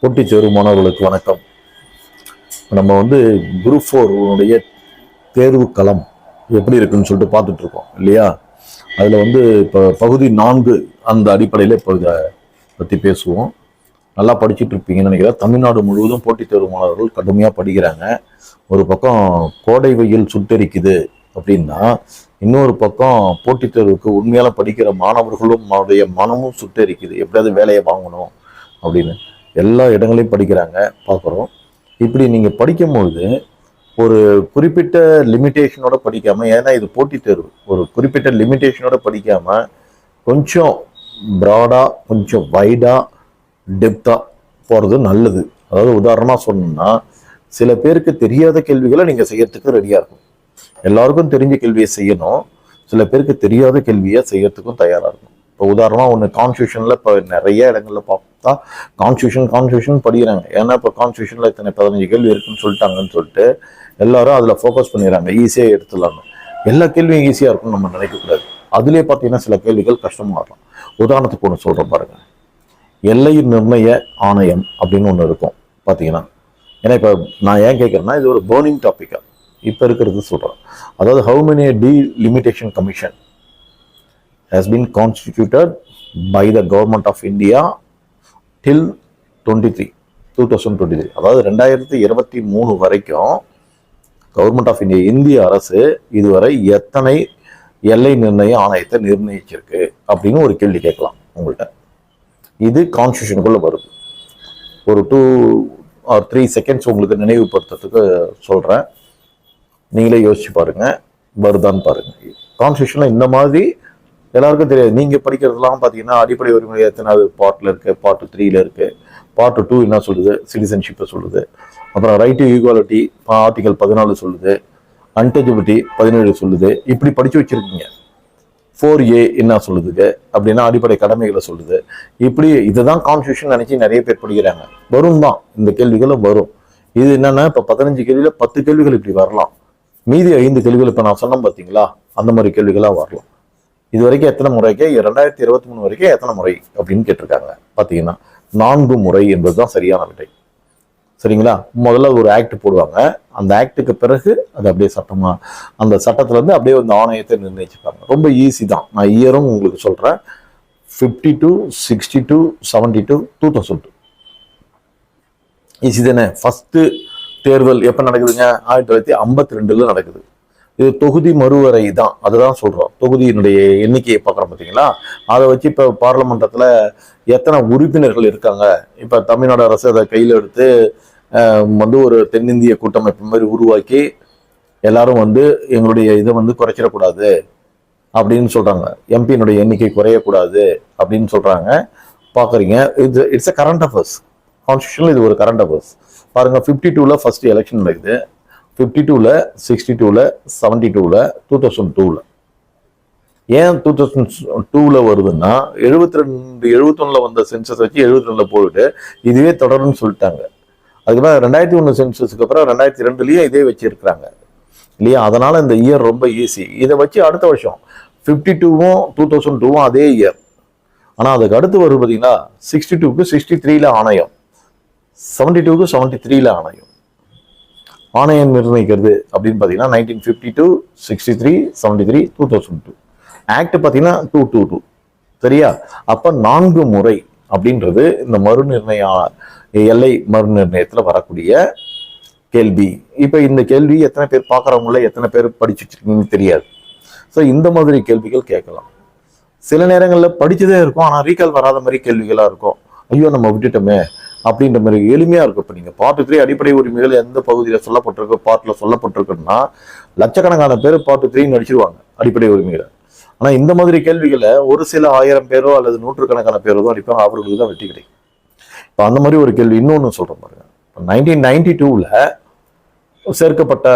போட்டிச் மாணவர்களுக்கு வணக்கம். நம்ம வந்து குரூப் ஃபோருடைய தேர்வு களம் எப்படி இருக்குன்னு சொல்லிட்டு பார்த்துட்டு இருக்கோம் இல்லையா? அதில் வந்து இப்போ பகுதி நான்கு அந்த அடிப்படையில் இப்போ இதை பற்றி பேசுவோம். நல்லா படிச்சுட்டு இருப்பீங்கன்னு நினைக்கிறேன். தமிழ்நாடு முழுவதும் போட்டித் தேர்வு மாணவர்கள் கடுமையாக படிக்கிறாங்க. ஒரு பக்கம் கோடை வெயில் சுட்டெரிக்குது அப்படின்னா இன்னொரு பக்கம் போட்டித் தேர்வுக்கு உண்மையால படிக்கிற மாணவர்களும் அவருடைய மனமும் சுட்டெரிக்குது. எப்படியாவது வேலையை வாங்கணும் அப்படின்னு. எல்லா இடங்களையும் படிக்கிறாங்க பார்க்குறோம். இப்படி நீங்கள் படிக்கும்பொழுது ஒரு குறிப்பிட்ட லிமிட்டேஷனோட படிக்காமல் ஏன்னா இது போட்டி தேர்வு. ஒரு குறிப்பிட்ட லிமிட்டேஷனோட படிக்காமல் கொஞ்சம் ப்ராடாக கொஞ்சம் வைடாக டெப்த்தாக போகிறது நல்லது. அதாவது உதாரணமாக சொல்லணும்னா சில பேருக்கு தெரியாத கேள்விகளை நீங்கள் செய்யறதுக்கு ரெடியாக இருக்கும். எல்லாருக்கும் தெரிஞ்ச கேள்வியை செய்யணும். சில பேருக்கு தெரியாத கேள்வியை செய்யறதுக்கும் தயாராக இருக்கும். இப்போ உதாரணமாக ஒன்று கான்ஸ்டியூஷனில் இப்போ நிறைய இடங்களில் பார்த்தா கான்ஸ்டியூஷன் கான்ஸ்டியூஷன் படிக்கிறாங்க. ஏன்னா இப்போ கான்ஸ்டியூஷனில் இத்தனை பதினஞ்சு கேள்வி இருக்குன்னு சொல்லிட்டாங்கன்னு சொல்லிட்டு எல்லாரும் அதில் ஃபோக்கஸ் பண்ணிடுறாங்க. ஈஸியாக எடுத்துடலாங்க எல்லா கேள்வியும் ஈஸியாக இருக்கும்னு நம்ம நினைக்கக்கூடாது. அதுலேயே பார்த்தீங்கன்னா சில கேள்விகள் கஷ்டமாக இருக்கும். உதாரணத்துக்கு ஒன்று சொல்கிறேன் பாருங்க. எல்லை நிர்ணய ஆணையம் அப்படின்னு ஒன்று இருக்கும் பார்த்தீங்கன்னா. ஏன்னா இப்போ நான் ஏன் கேட்குறேன்னா இது ஒரு பேர்னிங் டாப்பிக்காக இப்போ இருக்கிறது சொல்கிறேன் அதாவது how many delimitation commission has been constituted by the government of India till 23 2023 அதாவது ரெண்டாயிரத்தி இருபத்தி மூணு வரைக்கும் கவர்மெண்ட் ஆஃப் இந்தியா இந்திய அரசு இதுவரை எத்தனை எல்லை நிர்ணய ஆணையத்தை நிர்ணயிச்சிருக்கு அப்படின்னு ஒரு கேள்வி கேட்கலாம் உங்கள்கிட்ட இது கான்ஸ்டியூஷனுக்குள்ளே வருது. ஒரு டூ ஆர் த்ரீ செகண்ட்ஸ் உங்களுக்கு நினைவுபடுத்துறதுக்கு சொல்கிறேன் நீங்களே யோசிச்சு பாருங்கள் வருதான்னு பாருங்கள் கான்ஸ்டியூஷனில் இந்த மாதிரி எல்லாருக்கும் தெரியாது. நீங்கள் படிக்கிறதுலாம் பார்த்தீங்கன்னா அடிப்படை உரிமை எத்தனாவது பார்ட்டில் இருக்கு? பார்ட் த்ரீல இருக்கு. பார்ட் டூ என்ன சொல்லுது? சிட்டிசன்ஷிப்பை சொல்லுது. அப்புறம் ரைட் டு ஈக்குவாலிட்டி ஆர்டிகல் பதினாலு சொல்லுது. அன்டச்சபிலிட்டி பதினேழு சொல்லுது. இப்படி படித்து வச்சுருக்கீங்க. ஃபோர் ஏ என்ன சொல்லுதுங்க அப்படின்னா அடிப்படை கடமைகளை சொல்லுது. இப்படி இதுதான் கான்ஸ்டியூஷன் நினச்சி நிறைய பேர் படிக்கிறாங்க. வரும் தான். இந்த கேள்விகளும் வரும். இது என்னன்னா இப்போ பதினஞ்சு கேள்வியில் பத்து கேள்விகள் இப்படி வரலாம். மீதி ஐந்து கேள்விகள் இப்போ நான் சொன்னேன் பார்த்தீங்களா அந்த மாதிரி கேள்விகளாக வரலாம். இது வரைக்கும் எத்தனை முறைக்கு? ரெண்டாயிரத்தி இருபத்தி மூணு வரைக்கும் எத்தனை முறை அப்படின்னு கேட்டிருக்காங்க. பார்த்தீங்கன்னா நான்கு முறை என்பதுதான் சரியான விடை. சரிங்களா? முதல்ல ஒரு ஆக்ட் போடுவாங்க. அந்த ஆக்டுக்கு பிறகு அது அப்படியே சட்டமா அந்த சட்டத்துல இருந்து அப்படியே வந்து ஆணையத்தை நிர்ணயிச்சுப்பாங்க. ரொம்ப ஈஸி தான். நான் இயரும் உங்களுக்கு சொல்றேன். Fifty two sixty two seventy two two thousand two easy தானே? ஃபஸ்ட்டு தேர்தல் எப்போ நடக்குதுங்க? ஆயிரத்தி தொள்ளாயிரத்தி ஐம்பத்தி ரெண்டுல நடக்குது. இது தொகுதி மறுவரை தான். அதுதான் சொல்கிறோம் தொகுதியினுடைய எண்ணிக்கையை பார்க்குறோம் பார்த்தீங்களா அதை வச்சு இப்போ பாராளுமன்றத்தில் எத்தனை உறுப்பினர்கள் இருக்காங்க? இப்போ தமிழ்நாடு அரசு அதை கையில் எடுத்து வந்து ஒரு தென்னிந்திய கூட்டமைப்பு மாதிரி உருவாக்கி எல்லாரும் வந்து எங்களுடைய இதை வந்து குறைச்சிடக்கூடாது அப்படின்னு சொல்கிறாங்க எம்பியினுடைய எண்ணிக்கை குறையக்கூடாது அப்படின்னு சொல்கிறாங்க பார்க்குறீங்க இது இட்ஸ் அ கரண்ட் அஃபேர்ஸ் கான்ஸ்டியூஷனில் இது ஒரு கரண்ட் அஃபேர்ஸ் பாருங்கள் ஃபிஃப்டி டூவில் ஃபஸ்ட்டு எலெக்ஷன் நடக்குது. ஃபிஃப்டி டூவில் சிக்ஸ்டி டூவில் செவன்டி டூவில் டூ தௌசண்ட் டூவில் ஏன் டூ தௌசண்ட் டூவில் வருதுன்னா எழுபத்தி ரெண்டு எழுபத்தொன்னில் வந்த சென்சஸ் வச்சு எழுபத்தி ரெண்டில் போயிட்டு இதுவே தொடரும்னு சொல்லிட்டாங்க. அதுக்கப்புறம் ரெண்டாயிரத்தி ஒன்று சென்சஸ்க்கு அப்புறம் ரெண்டாயிரத்தி ரெண்டுலேயும் இதே வச்சுருக்கிறாங்க. இல்லையா? அதனால் இந்த இயர் ரொம்ப ஈஸி இதை வச்சு அடுத்த வருஷம் ஃபிஃப்டி டூவும் டூ தௌசண்ட் டூவும் அதே இயர் ஆனால் அதுக்கு அடுத்து வருது பார்த்தீங்கன்னா சிக்ஸ்டி டூக்கு சிக்ஸ்டி த்ரீல ஆணையம். செவன்டி டூக்கு செவன்டி த்ரீல ஆணையம். ஆணையம் நிர்ணயிக்கிறது அப்படின்னு பார்த்தீங்கன்னா nineteen fifty two sixty three seventy three two thousand two act பார்த்தீங்கன்னா டூ டூ டூ சரியா? அப்போ நான்கு முறை அப்படின்றது இந்த மறுநிர்ணய எல்லை மறுநிர்ணயத்தில் வரக்கூடிய கேள்வி. இப்போ இந்த கேள்வி எத்தனை பேர் பார்க்குறவங்கள எத்தனை பேர் படிச்சிச்சிருக்கீங்கன்னு தெரியாது. ஸோ இந்த மாதிரி கேள்விகள் கேட்கலாம். சில நேரங்களில் படிச்சதே இருக்கும் ஆனால் ரீகால் வராத மாதிரி கேள்விகளாக இருக்கும். ஐயோ நம்ம விட்டுட்டோமே அப்படின்ற மாதிரி எளிமையாக இருக்கும். இப்போ நீங்கள் பார்ட் த்ரீ அடிப்படை உரிமைகள் எந்த பகுதியில் சொல்லப்பட்டிருக்கு பார்ட்டில் சொல்லப்பட்டிருக்குன்னா லட்சக்கணக்கான பேர் பாட்டு த்ரீ நடிச்சிருவாங்க அடிப்படை உரிமைகளை ஆனால் இந்த மாதிரி கேள்விகளை ஒரு சில ஆயிரம் பேரோ அல்லது நூற்றுக்கணக்கான பேரோ தான் அடிப்பாங்க. அவர்களுக்கு தான் வெற்றி கிடைக்கும். இப்போ அந்த மாதிரி ஒரு கேள்வி இன்னொன்று சொல்கிறேன் பாருங்க. நைன்டீன் நைன்டி டூவில் சேர்க்கப்பட்ட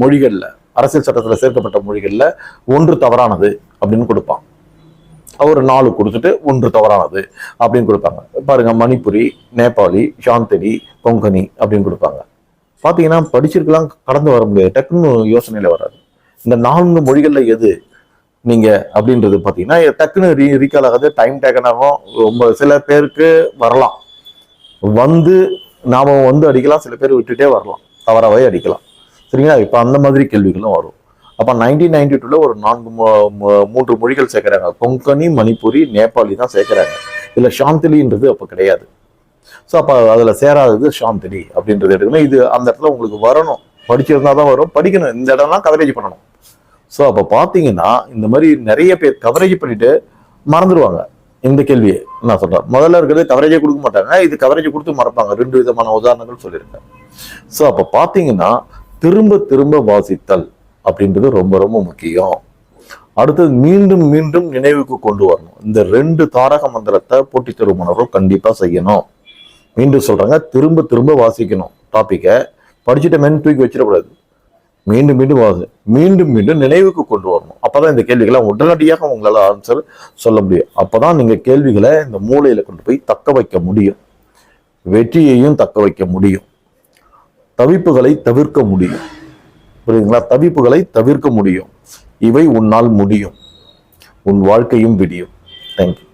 மொழிகளில் அரசியல் சட்டத்தில் சேர்க்கப்பட்ட மொழிகளில் ஒன்று தவறானது அப்படின்னு கொடுப்பான் ஒரு நாலு கொடுத்துட்டு ஒன்று தவறானது அப்படின்னு கொடுப்பாங்க. பாருங்க மணிப்புரி நேபாளி சாந்தடி கொங்கனி அப்படின்னு கொடுப்பாங்க. பார்த்தீங்கன்னா படிச்சிருக்கலாம் கடந்து வர முடியாது டக்குன்னு யோசனையில வராது. இந்த நான்கு மொழிகளில் எது நீங்க அப்படின்றது பார்த்தீங்கன்னா டக்குன்னு ரீ ரீகால் ஆகாது டைம் டேக்கன் ஆகும். ரொம்ப சில பேருக்கு வரலாம். வந்து நாம வந்து அடிக்கலாம் சில பேர் விட்டுட்டே வரலாம். தவறாகவே அடிக்கலாம். சரிங்களா? இப்போ அந்த மாதிரி கேள்விகளும் வரும். அப்போ நைன்டீன் நைன்டி டூல ஒரு நான்கு மூன்று மொழிகள் சேர்க்குறாங்க. கொங்கணி மணிப்புரி நேபாளி தான் சேர்க்குறாங்க. இதில் சாந்திலின்றது அப்போ கிடையாது. ஸோ அப்போ அதில் சேராதது சாந்திலி அப்படின்றது எடுக்கணும். இது அந்த இடத்துல உங்களுக்கு வரணும். படிச்சிருந்தா தான் வரும். படிக்கணும். இந்த இடம்லாம் கவரேஜ் பண்ணணும். ஸோ அப்போ பார்த்தீங்கன்னா இந்த மாதிரி நிறைய பேர் கவரேஜ் பண்ணிட்டு மறந்துடுவாங்க இந்த கேள்வியை நான் சொல்கிறேன் முதல்ல இருக்கிறது கவரேஜே கொடுக்க மாட்டாங்க. இது கவரேஜ் கொடுத்து மறப்பாங்க. ரெண்டு விதமான உதாரணங்கள் சொல்லியிருக்கேன். ஸோ அப்போ பார்த்தீங்கன்னா திரும்ப திரும்ப வாசித்தல். அப்படின்றது ரொம்ப ரொம்ப முக்கியம். அடுத்தது மீண்டும் மீண்டும் நினைவுக்கு கொண்டு வரணும். இந்த ரெண்டு தாரக மந்திரத்தை போட்டித் தரும் மாணவர்கள் கண்டிப்பா செய்யணும். மீண்டும் சொல்றாங்க திரும்ப திரும்ப வாசிக்கணும் டாப்பிக்கை படிச்சுட்ட மென் தூக்கி வச்சிடக்கூடாது. மீண்டும் மீண்டும் வாசி மீண்டும் மீண்டும் நினைவுக்கு கொண்டு வரணும். அப்பதான் இந்த கேள்விகளை உடனடியாக உங்களால் ஆன்சர் சொல்ல முடியும். அப்பதான் நீங்க கேள்விகளை இந்த மூளையில கொண்டு போய் தக்க வைக்க முடியும். வெற்றியையும் தக்க வைக்க முடியும். தவிப்புகளை தவிர்க்க முடியும். புரியுதுங்களா? தவிப்புகளை தவிர்க்க முடியும். இவை உன்னால் முடியும். உன் வாழ்க்கையும் விடியும். தேங்க்யூ